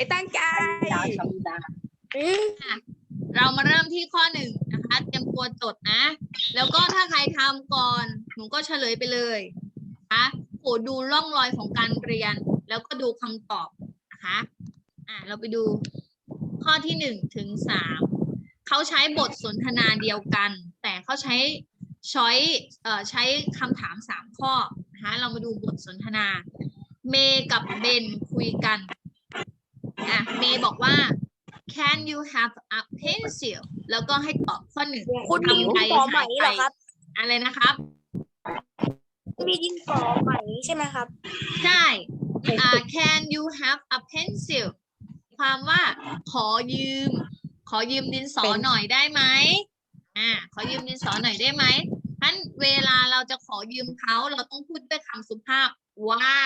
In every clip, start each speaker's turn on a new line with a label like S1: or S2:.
S1: ไม่ตั้งใจ
S2: ดาธรรมดา
S3: เรามาเริ่มที่ข้อหนึ่งนะคะเตรียมตัวจดนะ แล้วก็ถ้าใครทำก่อนหนูก็เฉลยไปเลยนะคะโปรดดูร่องรอยของการเรียน แล้วก็ดูคำตอบนะคะอะเราไปดูข้อที่หนึ่งถึงสามเขาใช้บทสนทนาเดียวกัน แต่เขาใช้ช้อยเอ่อใช้คำถามสามข้อนะคะเรามาดูบทสนทนา เมกับเบนคุยกัน อะเมย์บอกว่า Can you have a pencil แล้วก็ให้ตอบข้อหนึ่ง
S1: คุณมี
S3: ทำ
S1: ดิ
S3: ไท
S1: น
S3: ย
S1: สอไหม
S3: หาย
S1: เห
S3: ไป
S1: รอครับ
S3: อะไรนะครับ
S1: มีดินสอไหมใช่ไหมครับ
S3: ใช่อ่า Can you have a pencil ความว่าขอยืม ขอยืมดินสอหน่อยได้ไหมอ่าขอยืมดินสอหน่อยได้ไหมนั้นเวลาเราจะขอยืมเขาเราต้องพูดด้วยคำสุภาพว่า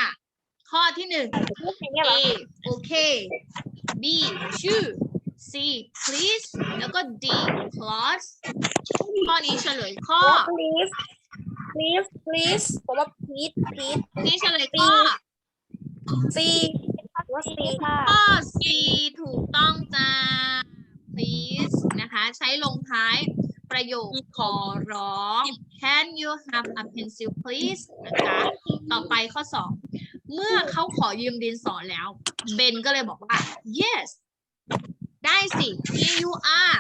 S3: ข้อที่หนึ่ง A โอเค B shoe C please แล้วก็ D clause ข้อนี้เฉลยข้อ
S1: please please please ผมว่า please please
S3: นี่เฉลยข้อ
S1: C ว่า C ค่ะ
S3: ข้อ C ถูกต้องจ้า please นะคะ ใช้ลงท้ายประโยคขอร้อง Can you have a pencil please นะคะ ต่อไปข้อ2 เมื่อเขาขอยืมดินสอแล้ว เบนก็เลยบอกว่า yes ได้สิ here you are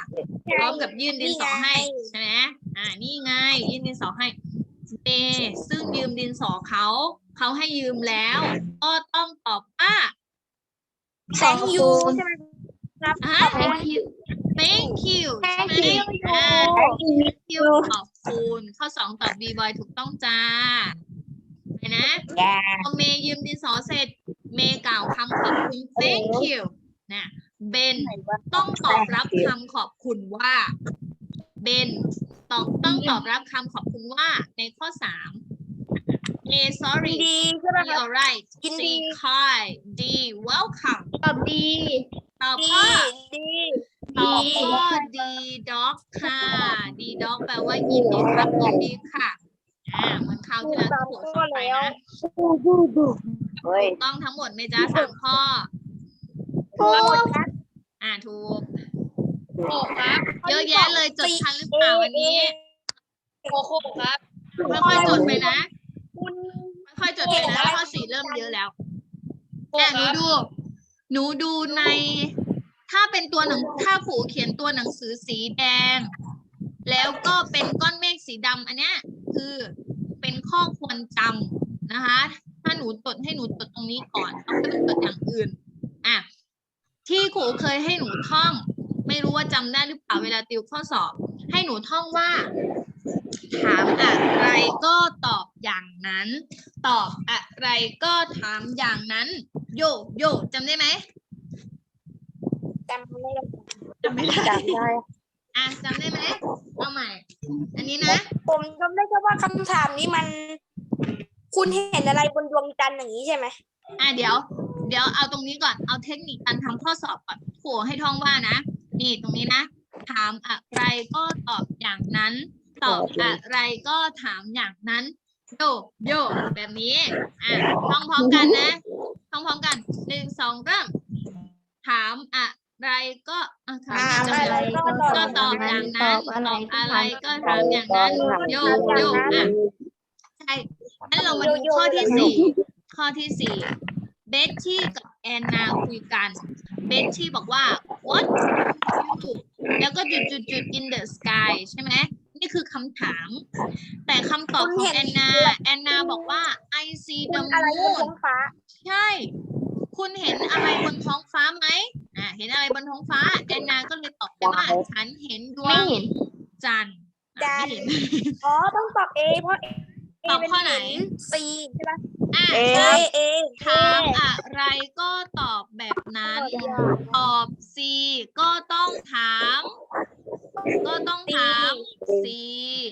S3: พร้อมกับยื่นดินสอให้ใช่ไหมอ่า นี่ไง ยื่นดินสอให้เอซึ่งยืมดินสอเขา เขาให้ยืมแล้ว ก็ต้องตอบว่า
S1: thank you ใช่ไหมครับ
S3: อ่า thank you thank you ใช่ไหม
S1: Thank you
S3: อ่า
S1: thank you
S3: thank you ขอบคุณ ข้อสองตอบ b boy ถูกต้องจ้าไป นะ
S1: yeah
S3: พอเมย์ยืมดินสอเสร็จ เมย์กล่าวคำขอบคุณ thank you นะเบนต้องตอบรับคำขอบคุณว่า เบนตอบต้องตอบรับคำขอบคุณว่าในข้อสาม A sorry
S1: ดีใช่ไหม
S3: B
S1: ครับ
S3: alright
S1: ยิน
S3: C
S1: ดี
S3: kind D welcome
S1: ตอบดี
S3: ตอบ
S1: ดี
S3: ข้อ
S1: ดี
S3: ตอบข้อ D dog ค่ะ D dog แปลว่ายินดีครับยินดีค่ะ อ่าเหมือนคราวที่แล้วที่ผมสอนไปนะ
S2: เฮ้ย
S3: ถูกต้องทั้งหมดไหมจ๊ะสามข้อ
S1: ถูกครับ
S3: อ่าถูก
S1: ถูกครับ
S3: เยอะแยะเลยจดทันหรือเปล่าวันนี้
S1: โอ้โหครับ
S3: ค่อยๆจดไปนะ
S1: คุณ
S3: ค่อยๆจดไปนะข้อสี่เริ่มเยอะแล้วอะหนูดู หนูดูใน ถ้าเป็นตัวหนังถ้าครูเขียนตัวหนังสือสีแดง แล้วก็เป็นก้อนเมฆสีดำอันเนี้ยคือเป็น ข้อควรจำนะคะ ถ้าหนูจดให้หนูจดตรงนี้ก่อนต้องไปจดอย่างอื่นอะที่ครูเคยให้หนูท่อง ไม่รู้ว่าจำได้หรือเปล่าเวลาติวข้อสอบ ให้หนูท่องว่า ถามอะไรก็ตอบอย่างนั้น ตอบอะไรก็ถามอย่างนั้น โยโยจำได้ไหม
S1: จำไม่ได้
S3: จำไม่ได้
S2: จำได้
S3: อะจำได้ไหมเอาใหม่ อันนี้นะ
S1: ผมจำได้แค่ว่าคำถามนี้มัน คุณเห็นอะไรบนดวงจันทร์อย่างนี้ใช่ไหม
S3: อะเดี๋ยว เดี๋ยวเอาตรงนี้ก่อนเอาเทคนิคการทำข้อสอบก่อนครูให้ท่องว่านะ นี่ตรงนี้นะ ถามอะไรก็ตอบอย่างนั้น ตอบอะไรก็ถามอย่างนั้นโยโยแบบนี้อะท่องพร้อมกันนะท่องพร้อมกันหนึ่งสองเริ่มถามอะ ไรก็อะถาม
S1: ถามอะไรก็ตอบ
S3: ก็ตอบอย่างนั้นตอบอะไรก็ถามอย่างนั้นโยโยอะใช่งั้นเรามาดูข้อที่สี่ข้อที่สี่เบสชี่กับแอนนาคุยกันเบสชี่บอกว่า what do you แล้วก็จุดจุดจุด in the sky ใช่ไหมนี่คือคำถาม แต่คำตอบของแอนนาแอนนาบอกว่า I see
S1: คุ
S3: the
S1: ณอะไรบน
S3: moon
S1: ท้องฟ้า
S3: ใช่ คุณเห็นอะไรบนท้องฟ้าไหม อ่าเห็นอะไรบนท้องฟ้าแอนนาก็เลยตอบไปว่าฉันเห็นดวงจันทร์อะไม่เห็น
S1: อ๋อ ต้องตอบ A เพราะ A
S3: ตอบข้อไหน
S1: C ใช่ไหม
S3: อะ
S1: A A
S3: ถามอะไรก็ตอบแบบนั้น ตอบ C ก็ต้องถาม ก็ต้องถาม C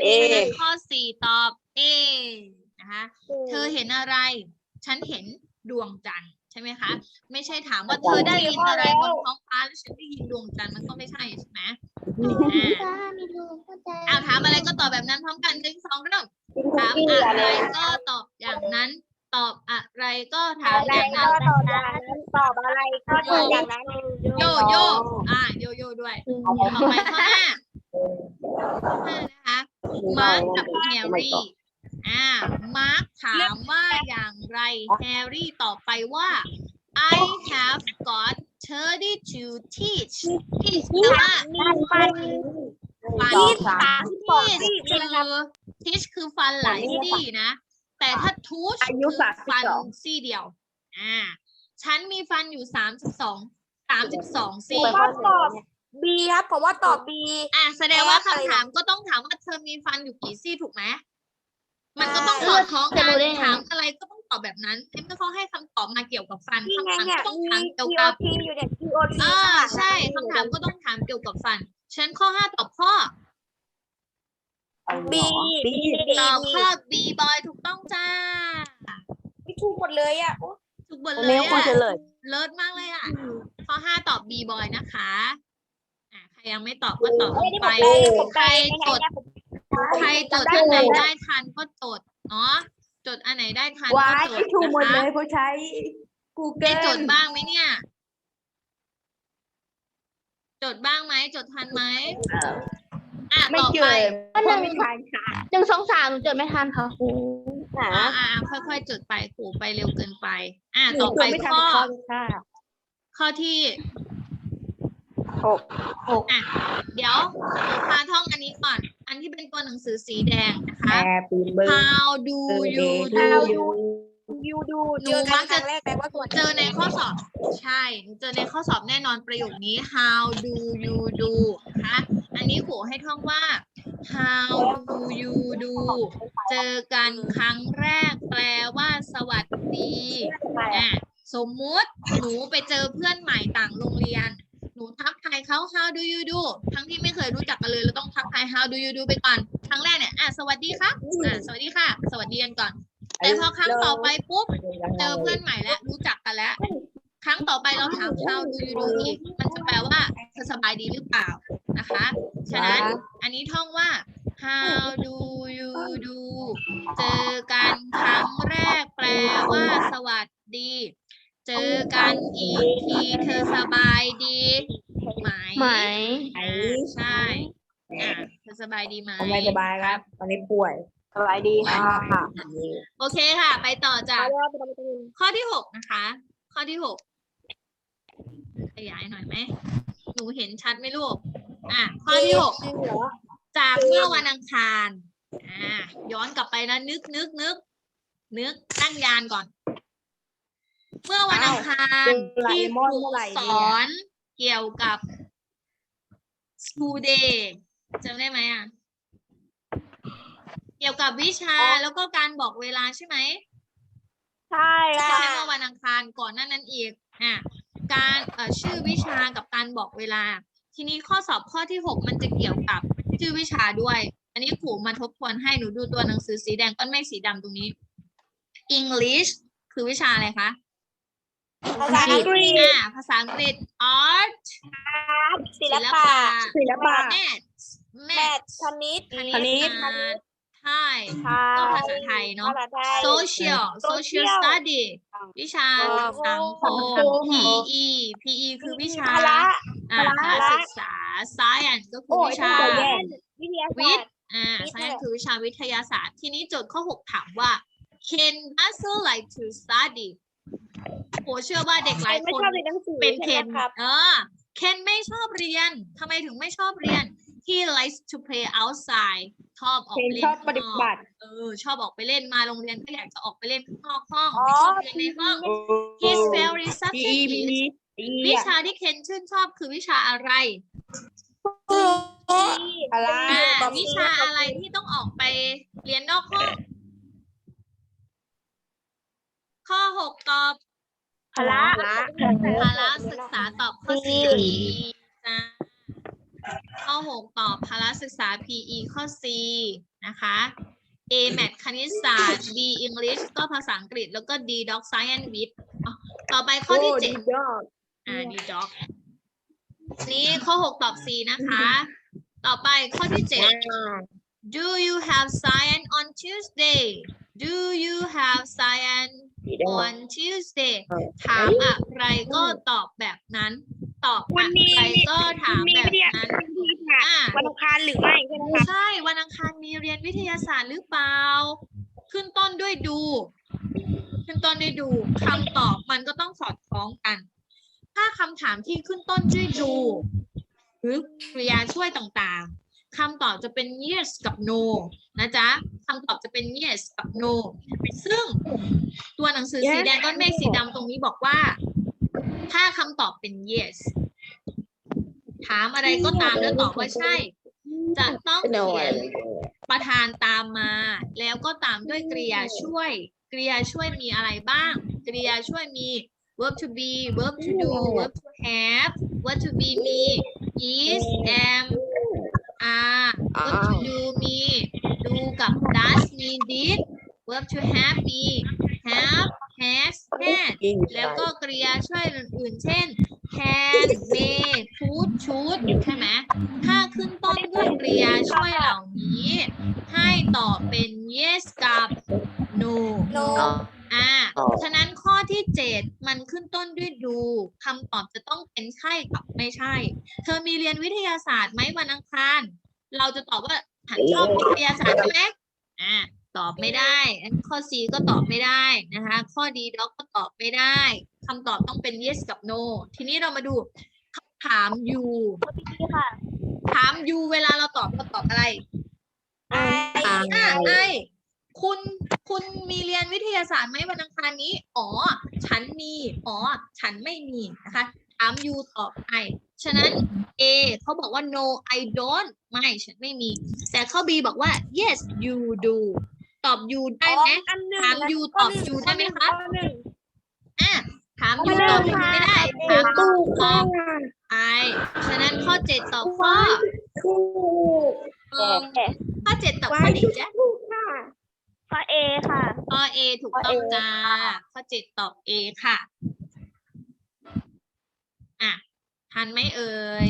S2: เอ
S3: ฉะนั้นข้อ4ตอบ A นะคะ เธอเห็นอะไร ฉันเห็นดวงจันทร์ ใช่ไหมคะ ไม่ใช่ถามว่าเธอได้ยินอะไรบนท้องฟ้าแล้วฉันได้ยินดวงจันทร์มันก็ไม่ใช่ใช่ไหมอ่าเอาถามอะไรก็ตอบแบบนั้นพร้อมกันหนึ่งสองเริ่มถามอะไรก็ตอบอย่างนั้น ตอบอะไรก็ถาม
S1: อะไร
S3: อย่าง
S1: ก็
S3: นั้น
S1: ตอบอย่างนั้นตอบอะไรก็ตอบอย่างนั้น
S3: โยโย่อ่าโยโย่ด้วยต่อไปข้อห้าข้อห้านะคะมาร์คกับแฮร์รี่ อ่า มาร์คถามว่าอย่างไรแฮร์รี่ตอบไปว่า I have got thirty to teach teach แปลว่า
S1: มีฟัน
S3: ฟัน
S1: ที่สามที่สอง
S3: teach
S1: ที่ใช่ไหมครับ
S3: คือ teach คือฟันหลายซี่นะ แต่ถ้า tooth
S2: อายุ
S3: คือ
S2: สามสิบ
S3: ฟัน
S2: สอง
S3: ซี่เดียว อ่า ฉันมีฟันอยู่สามสิบสองสามสิบสอง
S1: ผ
S3: ซี่
S1: มว่าตอบ B ครับผมว่าตอบ B
S3: อะแสดงว่า
S1: แปลว่าอะไร
S3: คำถามก็ต้องถามว่าเธอมีฟันอยู่กี่ซี่ถูกไหม มันก็
S1: ใช่
S3: ต้องสอดคล้องกัน
S2: จะรู้ได้ไง
S3: ถามอะไรก็ต้องตอบแบบนั้นเมื่อเขาให้คำตอบมาเกี่ยวกับฟัน
S1: นี่
S3: คำ
S1: ไง
S3: ถาม
S1: เนี่ย
S3: ก็ต้อง
S1: มี
S3: ถามเกี่ยวกับ
S1: TOT อยู่เนี่ย TOT
S3: อ่า
S1: ข้างหลัง
S3: ใช่คำถามก็ต้องถามเกี่ยวกับฟันฉะนันข้อห้าตอบข้อ
S1: B B
S3: ตอบข้อ B บอยถูกต้องจ้า
S1: ไม่ถูกหมดเลยอะโอ้
S3: ถูกหมด
S2: อัน
S3: เล
S2: นี้
S3: ย
S2: ควร
S3: อะ
S2: เฉลย
S3: เลิศมากเลยอะ ข้อห้าตอบ B บอยนะคะอะใครยังไม่ตอบก็ตอบล
S1: เอ้ย
S3: ง
S1: นี่
S3: ไป
S1: ผมไปผม
S3: ใคร
S1: ไป
S3: จด ใครจดอันไหนได้ทันก็จดเนาะจดอันไหนได้ทันก็
S2: วาย
S3: จด
S2: ถูกหมด
S3: นะ
S2: เล
S3: คะ
S2: ยเพราะใช้
S3: ได้
S2: Google
S3: จดบ้างไหมเนี่ย จดบ้างไหมจดทันไหม
S2: เออ
S3: อะ
S2: ไม่
S3: ต่อ
S2: เจ
S3: ไป
S2: อเพราะไม่ทานค่ะ
S4: หนึ่งสองสามหนูจดไม่ทันค่ะครู
S2: หา
S3: อ่าอ่าค่อยๆจดไปขู่ไปเร็วเกินไป อะ
S2: หนู
S3: ต่อ
S2: จ
S3: ไป
S2: ดไม่ทัน
S3: ข้อ
S2: ข้อค่ะ
S3: ข้อที่
S2: หก
S3: หก อะ เดี๋ยวหนูพาท่องอันนี้ก่อน อันที่เป็นตัวหนังสือสีแดงนะคะ
S2: แอร์ปีเบอร์
S3: How do you
S2: ดู
S3: do
S1: ยูดู
S3: หนู
S1: เจอกั
S3: มั
S1: น
S3: ก
S1: ค
S3: จะ
S1: รั้งแรกแปลว่าส่วน
S3: เจอในข้อสอบ ใช่หนูเจอในข้อสอบแน่นอนประโยคนี้ how do you do นะคะอันนี้ครูให้ท่องว่า how do you do เจอกันครั้งแรกแปลว่าสวัสดีอะสมมุติหนูไปเจอเพื่อนใหม่ต่างโรงเรียนห นูทักทายเขา how do you do ทั้งที่ไม่เคยรู้จักกันเลยเราต้องทักทาย how do you do ไปก่อน ครั้งแรกเนี่ยอะสวัสดีครับอะสวัสดีค่ะ สวัสดีกันก่อน แต่พอครั้งต่อไปปุ๊บเจอเพื่อนใหม่แล้วรู้จักกันแล้ว ครั้งต่อไปเราถาม how do you do อีก มันจะแปลว่าเธอสบายดีหรือเปล่านะคะ ฉะนั้นอันนี้ท่องว่า how do you do เจอกันครั้งแรกแปลว่าสวัสดี เจอกันอีกทีเธอสบายดีไหม
S4: ไหม
S3: อ่าใช่อะเธอสบายดีไหม
S2: ผมไม่สบายครับตอนนี้ป่วยสบายดีค่ะ
S3: โอเคค่ะ ไปต่อจาก
S1: เอาเรียกว่าเป็น
S3: ข้อที่หกนะคะ ข้อที่หกขยายหน่อยไหมหนูเห็นชัดไหมลูก อะ ข้อที่หก
S1: จริงเหรอ
S3: จากเมื่อวันอังคาร อ่า ย้อนกลับไปนะ นึกนึกนึกนึกตั้งยานก่อน เมื่อวันอังคาร
S2: โดรา
S3: ที่
S2: เอ
S3: ค
S2: มอน
S3: รู
S2: เมื่อไหร่
S3: ส
S2: เนี่ย
S3: อนเกี่ยวกับ school day จำได้ไหมอะ เกี่ยวกับวิชาแล้วก็การบอกเวลาใช่ไหม
S1: ใช่
S3: ไม่
S1: ค่ะ
S3: ใช่เมื่อวันอังคารก่อนหน้านั้นอีกอะการเอ่อชื่อวิชากับการบอกเวลา ทีนี้ข้อสอบข้อที่หกมันจะเกี่ยวกับชื่อวิชาด้วย อันนี้ครูมาทบทวนให้หนูดูตัวหนังสือสีแดงก้อนเมฆสีดำตรงนี้ English คือวิชาอะไรคะ
S1: ภาษาอังกฤษ
S3: อ่าภาษาอังกฤษ Art
S1: ศิลปะ
S2: ศิลปะ
S3: Math
S1: แมท
S3: Math
S1: คณิต
S3: คณิ
S2: คณิ
S3: ต
S2: ต
S3: ศาสตร์ไทย
S1: ไท
S3: ก็ภาษาไทยเนาะ
S1: ภาษาไทย
S3: social social
S1: Social
S3: study วิชา
S1: โอ้
S3: สังค
S2: สัง
S3: ม
S2: คม
S3: PE PE คือวิชา
S1: พละ
S3: อ่า
S1: พ
S3: พ
S1: ละ
S3: ละศึกษา science ก็คือ
S1: โอ้ย
S3: วิชา
S1: ภาษาแยกวิทยา
S3: วิ
S1: ศา
S3: ท
S1: สต
S3: ย์
S1: ร์
S3: อ่า
S1: วิทย์
S3: science คือวิชาวิทยาศาสตร์ ทีนี้โจทย์ข้อ 6 ถามว่า Ken doesn't like to study โหเชื่อว่าเด็กหลาย
S1: ไม่
S3: คน
S1: ชอบเรียนหนังสือ
S3: เป็นเคน
S1: ใช่ไหมครับ
S3: เออเคนไม่ชอบเรียนทำไมถึงไม่ชอบเรียน he likes to play outside ชอบออก
S2: เพล
S3: ไป
S2: ง
S3: เล่น
S2: ชอบ
S3: ข้าง
S2: ป
S3: น
S2: ฏิ
S3: อก
S2: บัติ
S3: เออ ชอบออกไปเล่นมาโรงเรียนก็อยากจะออกไปเล่นข้างนอกห้อง
S1: อ๋อ
S3: ไม่ชอบเรียนในห้อง His very
S2: อี
S3: subject
S2: มี
S3: is
S2: อี
S3: วิชาที่เคนชื่นชอบคือวิชาอะไร
S2: อะไร
S3: อ่า
S1: ตอบ
S3: วิชาอะไรที่ต้องออกไปเรียนนอกห้องข้อหกตอบ
S1: พละ
S3: ภาระศึกษาตอบข้อสี่จ้าข้อหกตอบภาระศึกษา PE ข้อ C นะคะ A Math คณิตศาสตร์ B English ก็ภาษาอังกฤษ แล้วก็ D Dog Science with อ๋อต่อไปข้อที่เจ็ด
S2: ยอด
S3: อ่า D Dog นี่ข้อหกตอบ C นะคะ ต่อไปข้อที่เจ็ด Do you have science on Tuesday Do you have science
S2: สีแดง
S3: on Tuesday
S2: เออ
S3: ถามอะไรก็ตอบแบบนั้น ตอบอะไรก็ถามแบบนั้นอะ
S1: วันอังคารหรือไม่ใช่ไหมคะ
S3: ใช่ วันอังคารมีเรียนวิทยาศาสตร์หรือเปล่า ขึ้นต้นด้วยดู ขึ้นต้นด้วยดูคำตอบมันก็ต้องสอดคล้องกัน ถ้าคำถามที่ขึ้นต้นด้วยดู หรือกริยาช่วยต่างๆ คำตอบจะเป็น yes กับ no นะจ๊ะคำตอบจะเป็น yes กับ no ซึ่งตัวหนังสือสีแดงก้อนเมฆสีดำตรงนี้บอกว่า ถ้าคำตอบเป็น yes ถามอะไรก็ตามแล้วตอบว่าใช่ จะต้อง
S2: โน
S3: เขีย
S2: อะไร
S3: นประธานตามมา แล้วก็ตามด้วยกริยาช่วย กริยาช่วยมีอะไรบ้าง กริยาช่วยมี verb to be verb to do verb to have verb to be มี is am are verb to do มี do กับ does มี did verb to have มี have has had แล้วก็กริยาช่วยอื่นๆ เช่น can may could should ใช่ไหมถ้าขึ้นต้นด้วยกริยาช่วยเหล่านี้ ให้ตอบเป็น yes กับ no
S1: no
S3: อ่า
S2: อ๋อ
S3: ฉะนั้นข้อที่เจ็ดมันขึ้นต้นด้วยดูคำตอบจะต้องเป็นใช่กับไม่ใช่ เธอมีเรียนวิทยาศาสตร์ไหมวันอังคาร เราจะตอบว่าหันชอบวิทยาศาสตร์ใช่ไหมอ่าตอบไม่ได้อันข้อ C ก็ตอบไม่ได้นะคะ ข้อ D ด็อกก็ตอบไม่ได้คำตอบต้องเป็น yes กับ no ทีนี้เรามาดูคำถาม you
S1: ค่ะ
S3: ถาม you เวลาเราตอบเราตอบอะไร
S1: ไอ
S3: อะไอ คุณคุณมีเรียนวิทยาศาสตร์ไหมวันอังคารนี้ อ๋อ ฉันมี อ๋อ ฉันไม่มีนะคะถาม you ตอบ I ฉะนั้น A เขาบอกว่า no I don't ไม่ ฉันไม่มี แต่ข้อ B บอกว่า yes you do ตอบ you ได้ไหม
S1: อันหนึ่ง
S3: ถาม you ตอบ you ได้ไหมคะ
S1: ข้อหนึ่ง
S3: อะถาม you ตอบ you ไม่ได้ ถาม you ตอบ I ฉะนั้นข้อ 7 ตอบข้อ
S2: ถูก
S3: เอิ่มข้อ7ตอบข้อไหนจ๊ะ
S2: ถูกค่ะ
S1: ข้อเอค่ะ
S3: ข้อ A ถูกต้องจ้า ข้อเจ็ดตอบ A ค่ะ อะ ทันไหมเอ่ย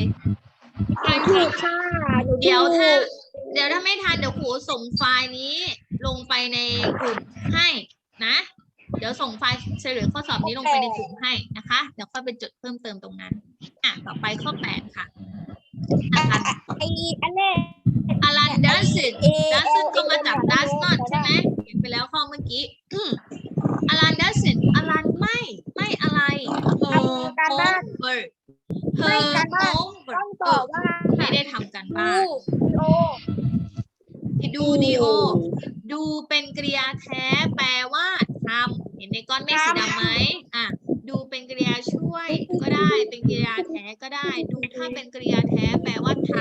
S3: ทัน
S2: ถู
S3: ค่ะ
S2: กค่ะหนู
S3: เดี๋ยวถ้า
S2: ถูก
S3: เดี๋ยวถ้าไม่ทันเดี๋ยวครูส่งไฟล์นี้ลงไปในกลุ่มให้นะ เดี๋ยวส่งไฟล์เฉลยข้อสอบนี้ลงไปในกลุ่มให้นะคะ เดี๋ยวค่อยไปจดเพิ่มเติมตรงนั้น อะ ต่อไปข้อแปดค่ะอลัน
S1: ไออันแรก
S3: อลัน does it
S1: เอ
S3: does it ก็มาจาก does not ใช่ไหม เห็นไปแล้วข้อเมื่อกี้อืมอลัน does it อลันไม่ ไม่อะไร her homework
S1: ไม่
S3: her
S1: การบ้าน
S3: homework
S1: ต้องตอบว่า
S3: ไม่ได้ทำกัน
S1: ดู
S3: บ้าน
S1: โอ
S3: ดูดีโอ ดูเป็นกริยาแท้แปลว่าทำเห็นในก้อนเมฆสีดำไหมอะดูเป็นกริยาช่วยก็ได้ เป็นกริยาแท้ก็ได้ ดูถ้าเป็นกริยาแท้แปลว่าท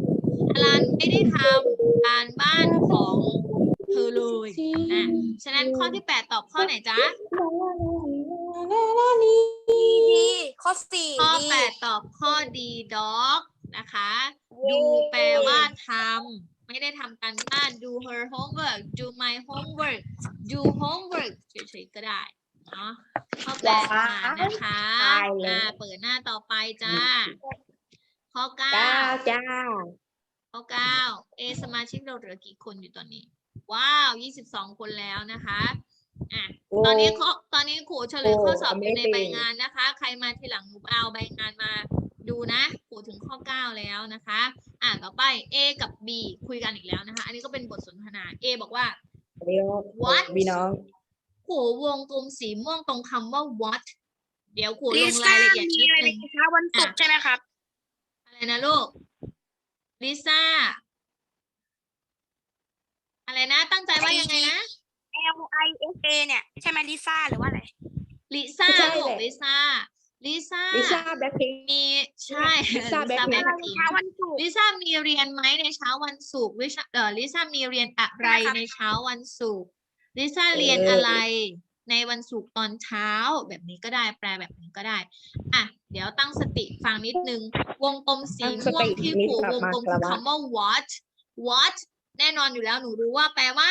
S3: ำอลันไม่ได้ทำการบ้านของเธ อเลยอะฉะนั้นข้อที่แปดตอบข้อไหนจ๊ะ
S1: ดีข้อสี่
S3: ข้อ
S1: ดี
S3: แปดตอบข้อดีด็อกนะคะ ดูแปลว่าทำไม่ได้ทำการบ้าน do her homework do my homework do homework เฉยๆก็ได้เนาะข้อแปดผ่านนะคะ
S2: ได้เลย
S3: อ่าเปิดหน้าต่อไปจ้า ข้อเก้า
S2: จ้าจ้า
S3: ข้อเก้าเอสมาชิกเราเหลือกี่คนอยู่ตอนนี้ ว้าวยี่สิบสองคนแล้วนะคะอะตอนนี้ข้อตอนนี้ครูเฉลยข้อสอบอยู่ในใบงานนะคะ ใครมาทีหลังหนูเอาใบงานมาดูนะครูถึงข้อเก้าแล้วนะคะ อะต่อไป A กับ B คุยกันอีกแล้วนะคะ อันนี้ก็เป็นบทสนทนา A บอกว่า
S2: เดี๋ยว
S3: What?
S2: พี่น้อง
S3: ครูวงกลมสีม่วงตรงคำว่า what เดี๋ยวครูล
S1: ลิ
S3: ง
S1: ซ่ารา
S3: ยละเอียด
S1: มี
S3: นิด
S1: อะไร
S3: นึง
S1: ในเช้าวันศุกร์ใช่ไหมครับ
S3: อะไรนะลูกลิซ่า อะไรนะ ตั้งใจว่ายังไงนะ
S1: L I S A เนี่ย ใช่ไหมลิซ่าหรือว่าอะไร
S3: ลิซ่า
S2: ใช่
S3: ลูก
S2: แหละ
S3: ลิซ่าลิซ่า
S2: ลิซ่าแบล็คพิงค์
S3: มีใช่
S2: ลิซ่า
S3: ลิซ่า
S2: Blackpink
S3: แบล็ค
S1: ใน
S3: พิง
S1: เช้าวันศุกร์
S3: ลิซ่ามีเรียนไหมในเช้าวันศุกร์ลิซ่าเออลิซ่ามีเรียนอะไร
S1: ใช่ค่ะ
S3: ในเช้าวันศุกร์ลิซ่า
S2: เออ
S3: เรียนอะไรในวันศุกร์ตอนเช้าแบบนี้ก็ได้แปลแบบนี้ก็ได้ อะ เดี๋ยวตั้งสติฟังนิดนึง วงกลมสี
S2: ตั้งส
S3: ม่ว
S2: ติ
S3: งที่
S2: นิด
S3: ผูก
S2: กลั
S3: ว
S2: บ
S3: ง
S2: มาก
S3: ลม
S2: กลั
S3: คื
S2: บ
S3: อ
S2: มา
S3: คำว่า what what แน่นอนอยู่แล้วหนูรู้ว่าแปลว่า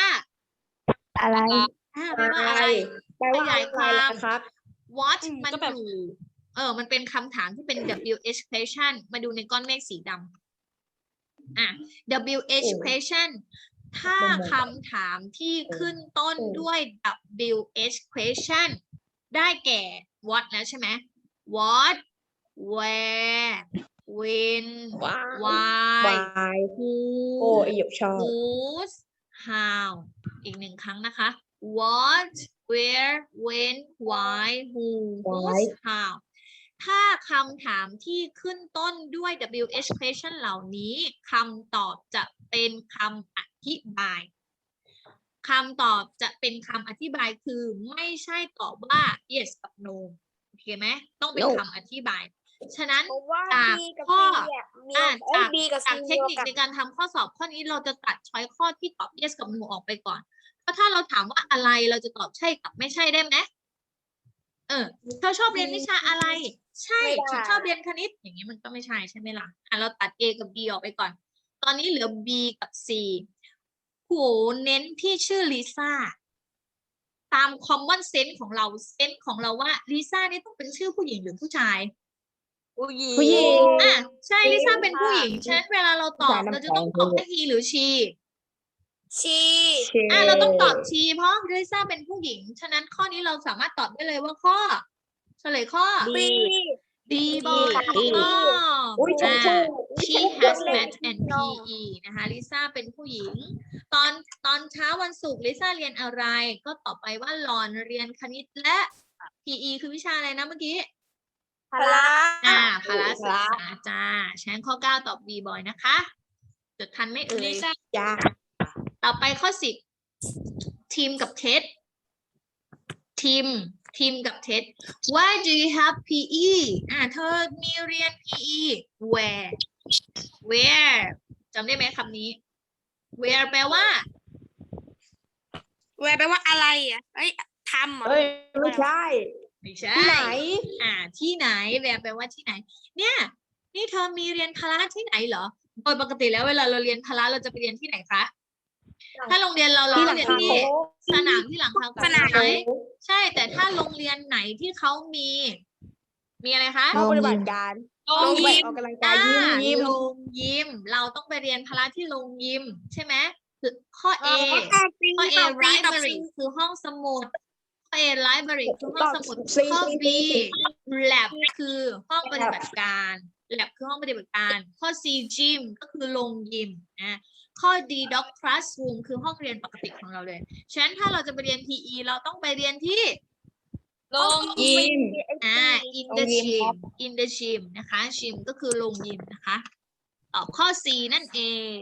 S1: อะไร
S3: อ่าแปลว่าอะไร
S2: แปลว่า
S3: ขยาย
S2: อะไร
S3: ความ
S2: ล่ะครับ
S3: what
S1: อืม
S3: มัน
S1: ก็แบบ
S3: อยู่เออ มันเป็นคำถามที่เป็น WH question มาดูในก้อนเมฆสีดำอะ WH question ถ้าคำถามที่ขึ้นต้นด้วย WH question ได้แก่ what แล้วใช่ไหม what where when
S2: ว้า
S3: why
S2: วาย
S3: who
S2: โอ้ไอหยกชอบ
S3: whose how อีกหนึ่งครั้งนะคะ what where when why who whose how ถ้าคำถามที่ขึ้นต้นด้วย WH question เหล่านี้คำตอบจะเป็นคำอธิบายคำตอบจะเป็นคำอธิบายคือไม่ใช่ตอบว่า yes กับ no โอเคไหมต้องเป็น
S2: No
S3: คำอธิบาย ฉะนั้น
S1: เพราะว่า
S3: จาก
S1: B กับ
S3: ข้อ
S1: C เนี่ยมี
S3: อ่า
S1: เอ้ย
S3: จาก
S1: B กับ C
S3: จากเทคนิคในการทำข้อสอบข้อนี้เราจะตัดช้อยข้อที่ตอบ yes กับ no ออกไปก่อน เพราะถ้าเราถามว่าอะไรเราจะตอบใช่กับไม่ใช่ได้ไหมเออเธอชอบเรียนวิชาอะไร ใช่ฉันชอบเรียนคณิต อย่างนี้มันก็ไม่ใช่ใช่ไหมล่ะอะเราตัด A กับ B ออกไปก่อน ตอนนี้เหลือ B กับ C โหเน้นที่ชื่อลิซ่าตาม common sense ของเราเซนส์ของเราว่าลิซ่านี่ต้องเป็นชื่อผู้หญิงหรือผู้ชาย
S1: ผู้หญิง
S2: ผู้หญิง
S3: อะใช่
S2: จริง
S3: ลิซ่าเป็นผู้หญิงฉะนั้นเวลาเราตอบ
S2: สายน้ำ
S3: เราจะต้อง
S2: แข็ง
S3: ตอบ
S2: เลย
S3: ว่า he หรือ she
S1: ชี
S3: อะเราต้องตอบ she เพราะลิซ่าเป็นผู้หญิง ฉะนั้นข้อนี้เราสามารถตอบได้เลยว่าข้อ เฉลยข้อ
S1: B
S3: D บอ
S1: ค่ะ
S3: ถูกต้อง
S2: อุ้ยชม
S3: อ่า
S2: พู่
S3: she has math and PE นะคะลิซ่าเป็นผู้หญิง ตอนตอนเช้าวันศุกร์ลิซ่าเรียนอะไร ก็ตอบไปว่าหลอนเรียนคณิตและ PE คือวิชาอะไรนะเมื่อกี้
S1: พละ
S3: อ่าพละศึกษาจ้าฉะนั้นข้อ9ตอบ B บอยนะคะจดทันไหม่เอ่ย
S2: จ้า
S3: ต่อไปข้อ10ทีมกับเท็ดทีมทีมกับเท็ด Why do you have PE อ่าเธอมีเรียน PE where where จำได้ไหมคำนี้ where แปลว่า
S1: แวร์แปลว่าอะไรอะเอ้ยทำเหรอ
S2: เอ้ย ไม่ใช่
S3: ไม่ใช่
S2: ที่ไหน
S3: อ่า ที่ไหน where แปลว่าที่ไหน เนี่ย นี่เธอมีเรียนพละที่ไหนเหรอโดยปกติแล้วเวลาเราเรียนพละเราจะไปเรียนที่ไหนคะ ถ้าโรงเรียนเราเรา
S2: ที่
S3: ก็
S2: หลัง
S3: เรียน
S2: คา
S3: ที่
S2: โค้ง
S3: สนามที่หลังคา
S1: สนาม
S3: ใช่ใช่ แต่ถ้าโรงเรียนไหนที่เขามี มีอะไรคะ
S2: ห้องปฏิบัติการ
S3: โรง
S2: ไป
S3: ยิม
S2: ออกกำลังกาย
S3: อ่า
S2: ยิ้มยิ้ม
S3: โรงยิม เราต้องไปเรียนพละที่โรงยิม ใช่ไหมข้อ A ข้อ A library คือห้องสมุด ข้อ A library คือห้องสมุดข้อ B lab คือห้องปฏิบัติการ lab คือห้องปฏิบัติการ ข้อ C gym ก็คือโรงยิมนะข้อ D dog classroom คือห้องเรียนปกติของเราเลย ฉะนั้นถ้าเราจะไปเรียน PE เราต้องไปเรียนที่
S1: โรง
S2: ยิม
S3: อ่า in the
S2: โรงยิม
S3: gym in the gym นะคะ gym ก็คือโรงยิมนะคะ ตอบข้อ C นั่นเอง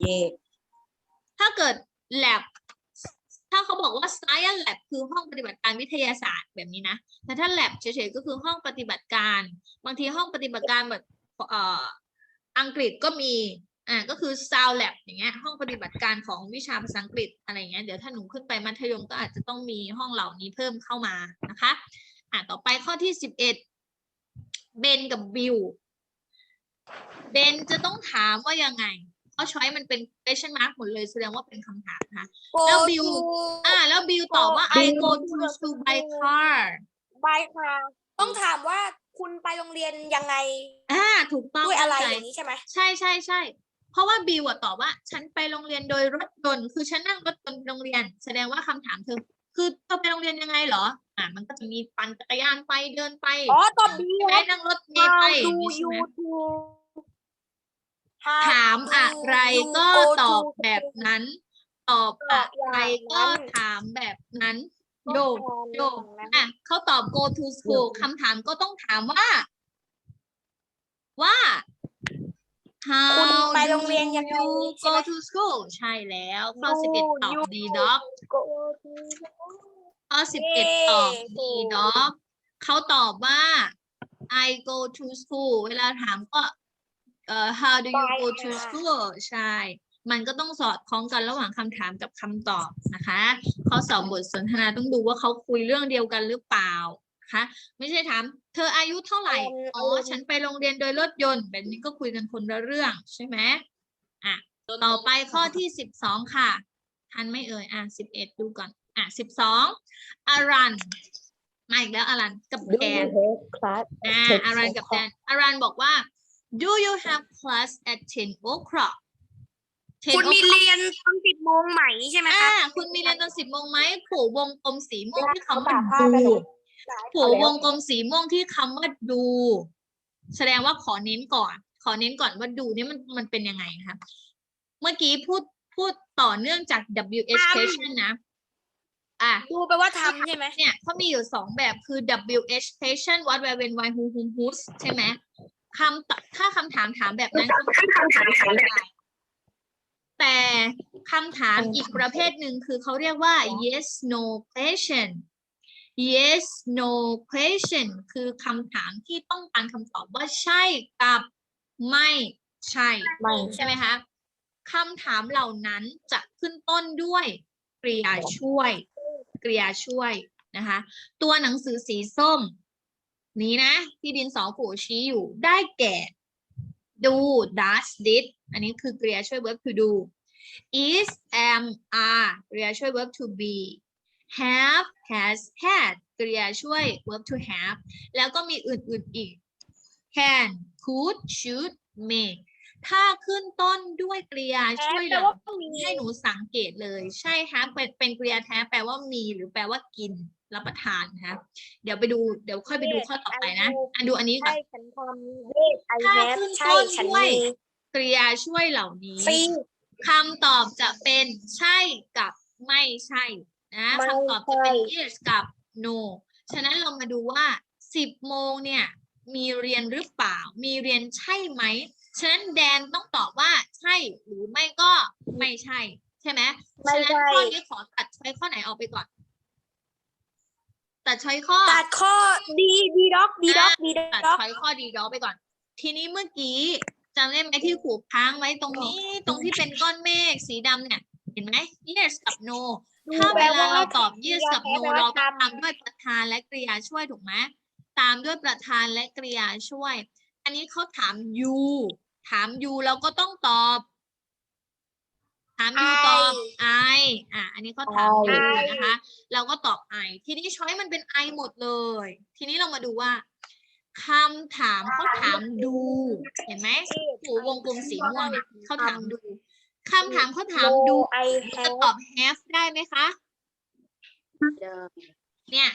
S2: เย่
S3: ถ้าเกิด lab ถ้าเขาบอกว่า science lab คือห้องปฏิบัติการวิทยาศาสตร์แบบนี้นะแต่ถ้า lab เฉยๆก็คือห้องปฏิบัติการ บางทีห้องปฏิบัติการแบบเอ่ออังกฤษก็มีอ่าก็คือ sound lab อย่างเงี้ยห้องปฏิบัติการของวิชาภาษาอังกฤษอะไรเงี้ยเดี๋ยวถ้าหนูขึ้นไปมัธยมก็อาจจะต้องมีห้องเหล่านี้เพิ่มเข้ามานะคะอ่าต่อไปข้อที่สิบเอ็ดเบนกับบิลเบนจะต้องถามว่ายังไง เพราะช้อยมันเป็น question mark หมดเลยแสดงว่าเป็นคำถามนะคะ แล้วบิว อ่า แล้วบิลตอบว่า I go to school by car
S1: บายค่ะต้องถามว่าคุณไปโรงเรียนยังไง
S3: อ่า ถูกต้อง
S1: ด้วยอะไร
S3: เข้าใจ
S1: อย่างนี้ใช่ไหม
S3: ใช่ใช่ใช่เพราะว่าบิวอะตอบว่า ฉันไปโรงเรียนโดยรถยนต์คือฉันนั่งรถยนต์ไปโรงเรียน แสดงว่าคำถามเธอ คือเธอไปโรงเรียนยังไงเหรอ อ่า มันก็จะมีปั่นจักรยานไปเดินไป
S1: อ๋อตอบบี
S3: ใช่ไหมนั่งรถเมล์ไปอย่าง
S1: ดู
S3: นี้ใช่
S1: ยู
S3: ไหม
S1: ทู
S3: ถามอะไรก็ตอบแบบนั้น ตอบอะไรก็ถามแบบนั้นโยกโยกอะเขาตอบ go to school คำถามก็ต้องถามว่า ว่า how
S1: คุณไปโรงเรียนยังไง
S3: you
S1: ใช่
S3: go
S1: ไหม
S3: to school ใช่แล้วข้อ
S1: You-
S3: สิบเอ็ดตอบ
S1: you
S3: D dog
S1: go
S3: ข้อสิบเอ็ดตอบ D
S1: เย้
S3: dog เขาตอบว่า I go to school เวลาถามก็ เอ่อ how do you
S1: Bye
S3: go to
S1: ค่ะ
S3: school ใช่ มันก็ต้องสอดคล้องกันระหว่างคำถามกับคำตอบนะคะ ข้อสอบบทสนทนาต้องดูว่าเขาคุยเรื่องเดียวกันหรือเปล่านะคะไม่ใช่ถาม เธออายุเท่าไหร่ อ๋อ ฉันไปโรงเรียนโดยรถยนต์ แบบนี้ก็คุยกันคนละเรื่องใช่ไหมอะ ต่อไปข้อที่สิบสองค่ะ ทันไหม่เอ่ย อะสิบเอ็ดดูก่อน อะสิบสองอารัน มาอีกแล้วอารันกับ
S2: ดู
S3: แดน
S2: เทปคลาส
S3: อ่าอารันกับแดนอารันบอกว่า do you have class at 10 o'clock 10
S1: คุณมี
S3: o'clock
S1: เรียนตอนสิบโมงไหมใช่ไหม
S3: อ่า
S1: คะ
S3: คุณมีเรียนตอนสิบโมงไหมผูวงกลมสีม่วงที่คำว่า
S2: ผ้าไปหนู
S3: ผูวงกลมสีม่วงที่คำว่าดู แสดงว่าขอเน้นก่อน ขอเน้นก่อนว่าดูนี่มันมันเป็นยังไงนะคะ เมื่อกี้พูดพูดต่อเนื่องจาก WH station นะ อะ
S1: ดูไปลว่าทำใช่ไหม
S3: เนี่ยเขามีอยู่สองแบบคือ WH station what where when why who whom whose ใช่ไหม คำตอบถ้าคำถามถามแบบนั้นคำถามถามถามได้แต่คำถามอีกประเภทหนึ่งคือเขาเรียกว่า yes no question yes no question คือคำถามที่ต้องการคำตอบว่าใช่กับไม่ใช่
S2: ไม่
S3: ใช่ไหมคะคำถามเหล่านั้นจะขึ้นต้นด้วยกริยาช่วยกริยาช่วยนะคะ ตัวหนังสือสีส้ม นี้นะ ที่ดินสอผูชี้อยู่ได้แก่ดู does did อันนี้คือ กริยาช่วย verb to do is am are กริยาช่วย verb to be have has had กริยาช่วย verb to have แล้วก็มีอื่นๆอีก can could should may ถ้าขึ้นต้นด้วยกริยาช่วย
S1: แปล
S3: เหล่า
S1: ว่ามี
S3: ให้หนูสังเกตเลย ใช่ฮะเป็นเป็นกริยาแท้แปลว่ามีหรือแปลว่ากิน รับประทานนะคะเดี๋ยวไปดูเดี๋ยวค่อยไปดูข้อต่อไปนะอะดูอันนี้ก่อ
S1: ใช่
S3: น
S1: ฉันทำ yes I
S3: ถ้า
S1: have
S3: ขึ้น
S1: ใช่
S3: ต้น
S1: ฉัน
S3: ด้วย
S1: มี
S3: กริยาช่วยเหล่านี้
S1: ซี
S3: คำตอบจะเป็นใช่กับไม่ใช่นะ
S1: ไม่
S3: คำตอบจะเป็น
S1: ใช่
S3: yes กับ no ฉะนั้นเรามาดูว่าสิบโมงเนี่ยมีเรียนหรือเปล่า มีเรียนใช่ไหมฉะนั้นแดนต้องตอบว่าใช่หรือไม่ก็ไม่ใช่ ใช่ไหม
S1: ไม่
S3: ฉะนั้น
S1: ใช่
S3: ข้อนี้ขอตัดช้อยข้อไหนออกไปก่อน ตัดช้อยข้อ
S1: ตัดข้อดีดีด็อกดีด็อกดี
S3: ตัด
S1: ด็อก
S3: ช้อยข้อดีดอไปก่อน ทีนี้เมื่อกี้จำได้ไหมที่ขูค้างไว้ตรงนี้ตรงที่เป็นก้อนเมฆสีดำเนี่ย เห็นไหม yes กับ no ถ้าเวลาเราตอบ yes กับ no เราต้องตามด้วยประธานและกริยาช่วยถูกไหมตามด้วยประธานและกริยาช่วย อันนี้เขาถาม you ถาม you เราก็ต้องตอบ ถาม you ตอบ I อะ อันนี้เขาถาม you นะคะ เราก็ตอบ I ทีนี้ช้อยมันเป็น I หมดเลย ทีนี้เรามาดูว่าคำถามเขาถามดู เห็นไหมหูวงกลมสีม่วงเนี่ยเขาถามดูคำถามเขาถามดู
S1: ไอ
S3: จะ
S1: have
S3: ตอบ have ได้ไหมคะ เนี่ย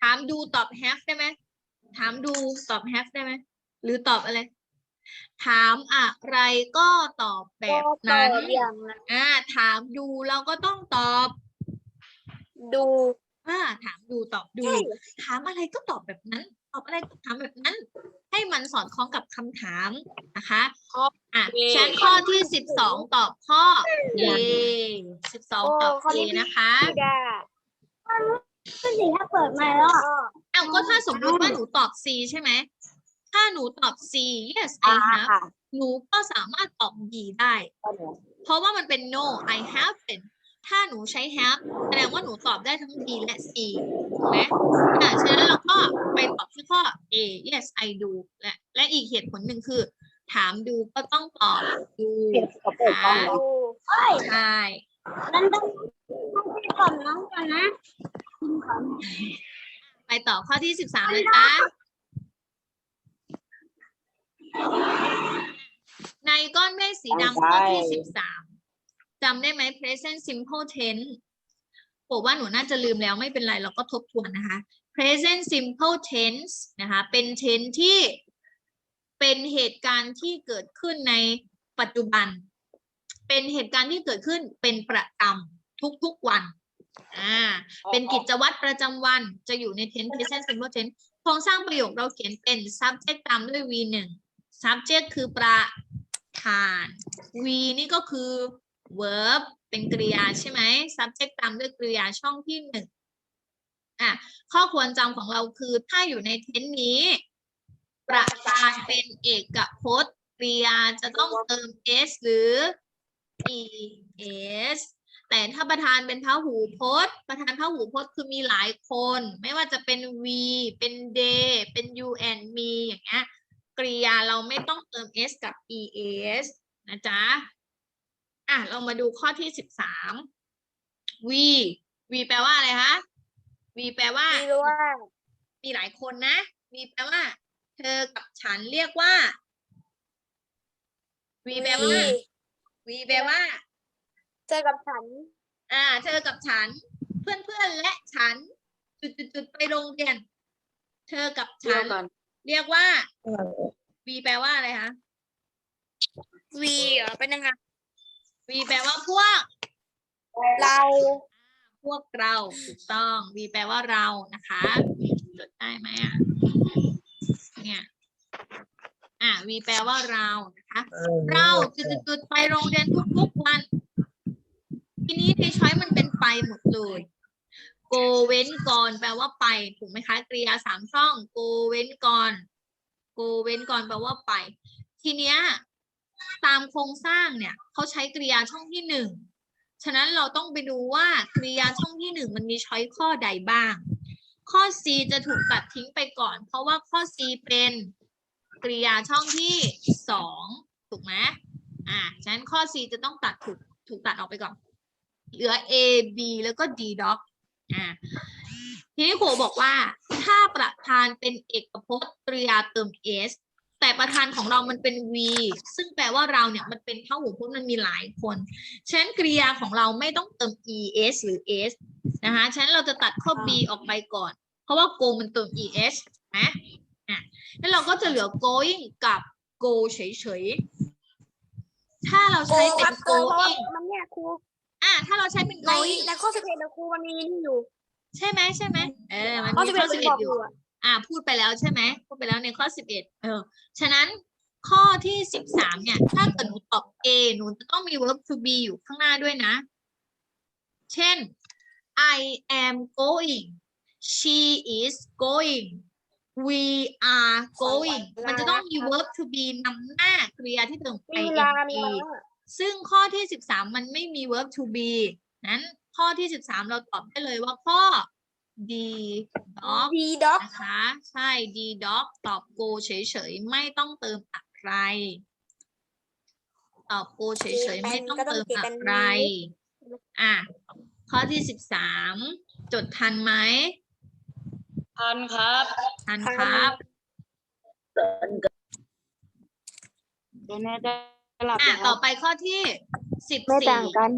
S3: ถามดูตอบ have ได้ไหม ถามดูตอบ have ได้ไหม หรือตอบอะไร ถามอะไรก็ตอบแบบนั้น
S1: ก็ตอบอย่างนั้น
S3: อ่าถามดูเราก็ต้องตอบ
S1: ดู
S3: อ่าถามดูตอบดู ถามอะไรก็ตอบแบบนั้น ตอบอะไรก็ถามแบบนั้น ให้มันสอดคล้องกับคำถามนะคะ
S1: ข้อ
S3: อะ
S1: A
S3: ชั้นข้อที่สิบสองตอบข้อ A สิบสองตอบ
S1: โอ้ข้อ
S3: A
S1: นี้
S3: นะคะ
S1: ไม่ได้
S2: สีถ้าเปิดมาแล้วอะ
S3: อ้าวก็ถ้าสมมติว่าหนูตอบ C ใช่ไหม ถ้าหนูตอบ C yes I have
S2: ค่ะ
S3: หนูก็สามารถตอบ B ได้ เพราะว่ามันเป็น no I have เป็นถ้าหนูใช้ have แสดงว่าหนูตอบได้ทั้ง B และ C ถูกไหมอะฉะนั้นเราก็ไปตอบที่ข้อ A yes I do และและอีกเหตุผลหนึ่งคือ ถามดูก็ต้องตอบดูอ่า
S1: ดู
S3: ใช่
S2: นั่นต้องต้องไปก่อนน้องก่อนนะ
S3: ไปต่อข้อที่สิบสามนะจ๊ะ ในก้อนเมฆสีดำข้อที่สิบสามจำได้ไหม present simple tense บอกว่าหนูน่าจะลืมแล้วไม่เป็นไรเราก็ทบทวนนะคะ present simple tense นะคะ เป็น tense ที่เป็นเหตุการณ์ที่เกิดขึ้นในปัจจุบัน เป็นเหตุการณ์ที่เกิดขึ้นเป็นประจำทุกๆวันอ่าเป็นกิจวัตรประจำวันจะอยู่ใน tense present simple tense โครงสร้างประโยคเราเขียนเป็น subject ตามด้วย v หนึ่ง subject คือประธาน v นี่ก็คือ verb เป็นกริยาใช่ไหม subject ตามด้วยกริยาช่องที่หนึ่งอะข้อควรจำของเราคือถ้าอยู่ใน tense นี้ ประธานเป็นเอกพจน์กริยาจะต้องเติม s หรือ es แต่ถ้าประธานเป็นพหูพจน์ ประธานพหูพจน์คือมีหลายคน ไม่ว่าจะเป็น v เป็น they เป็น you and me อย่างเงี้ย กริยาเราไม่ต้องเติม s กับ es นะจ๊ะ อะ เรามาดูข้อที่สิบสาม v v แปลว่าอะไรคะ v แปลว่า
S1: ดีรู้ว่า
S3: มีหลายคนนะ v แปลว่า เธอกับฉันเรียกว่า v แปลว่าวีแปลว่า
S1: เจอกับฉัน
S3: อ่า เธอกับฉัน เพื่อนเพื่อนๆและฉัน จุดจุดจุดๆๆไปโรงเรียน เธอกับฉัน เรียกว่าวีแปลว่าอะไรคะ
S1: วีเหรอเป็นยังไง
S3: วีแปลว่าพวก
S1: เรา
S3: พวกเราถูกต้องวีแปลว่าเรานะคะจดได้ไหมอะเนี่ยอ่าวีแปลว่าเรานะคะ เราจุดๆๆไปโรงเรียนทุกๆวัน ทีนี้ในช้อยมันเป็นไปหมดเลย go เว้นก่อนแปลว่าไปถูกไหมคะกริยาสามช่อง go เว้นก่อน go เว้นก่อนแปลว่าไป ทีเนี้ยตามโครงสร้างเนี่ยเขาใช้กริยาช่องที่หนึ่งฉะนั้นเราต้องไปดูว่ากริยาช่องที่หนึ่งมันมีช้อยข้อใดบ้าง ข้อ C จะถูกตัดทิ้งไปก่อน เพราะว่าข้อ C เป็นกริยาช่องที่สองถูกไหมอ่าฉะนั้นข้อ C จะต้องตัดถูกถูกตัดออกไปก่อน เหลือ A B แล้วก็ D doc อ่าทีนี้ครูบอกว่าถ้าประธานเป็นเอกพจน์กริยาเติม s แต่ประธานของเรามันเป็น v ซึ่งแปลว่าเราเนี่ยมันเป็นเท่าหูพจน์มันมีหลายคนฉะนั้นกริยาของเราไม่ต้องเติม es หรือ s นะคะฉะนั้นเราจะตัดข้อ b ออกไปก่อน เพราะว่า go มันเติม es นะอะแล้วเราก็จะเหลือ going กับ go เฉยๆถ้าเรา
S1: โก
S3: ใช้
S1: ค
S3: เป็
S1: รับ
S3: น
S1: โกเพราะว่า
S3: going
S1: มันเนี่ยครู
S3: อะถ้าเราใช้เป็น
S1: ใน
S3: going
S1: ในข้อสิบเอ็ดนะครูมันมีนี่อยู่
S3: ใช่ไหมใช่ไหมเออมัน
S1: ข้อ
S3: มี
S1: สิบ
S3: ข้
S1: เอ็
S3: อ
S1: ด
S3: สิบ
S1: มัน
S3: เอ็
S1: บ
S3: ด
S1: อก
S3: อ
S1: อยู่ยู่อะ
S3: อ่าพูดไปแล้วใช่ไหมพูดไปแล้วในข้อสิบเอ็ดเออ ฉะนั้นข้อที่สิบสามเนี่ย ถ้าเกิดหนูตอบ A หนูจะต้องมี verb to be อยู่ข้างหน้าด้วยนะ เช่น I am going she is going we are going มันจะต้องมี verb to be นำหน้ากริยาที่เติม
S1: มีเว ลามี
S3: ing
S1: เวลา
S3: ซึ่งข้อที่สิบสามมันไม่มี verb to be นั้นข้อที่สิบสามเราตอบได้เลยว่าข้อ D dog
S1: ดีด็อก
S3: นะคะใช่ D dog ตอบ go เฉยๆ ไม่ต้องเติมอะไร ตอบ go เฉยๆ ไม่ต้องเติมอะไร อะ ข้อที่สิบสามจดทันไหม
S2: ทันครับ
S3: ทันครับ
S2: เดี๋ยวแม่จะ หลับ
S3: อะ
S2: แล้ว
S3: ต่อไปข้อที่สิบ
S4: ไม่
S3: สี่
S4: ต่างกัน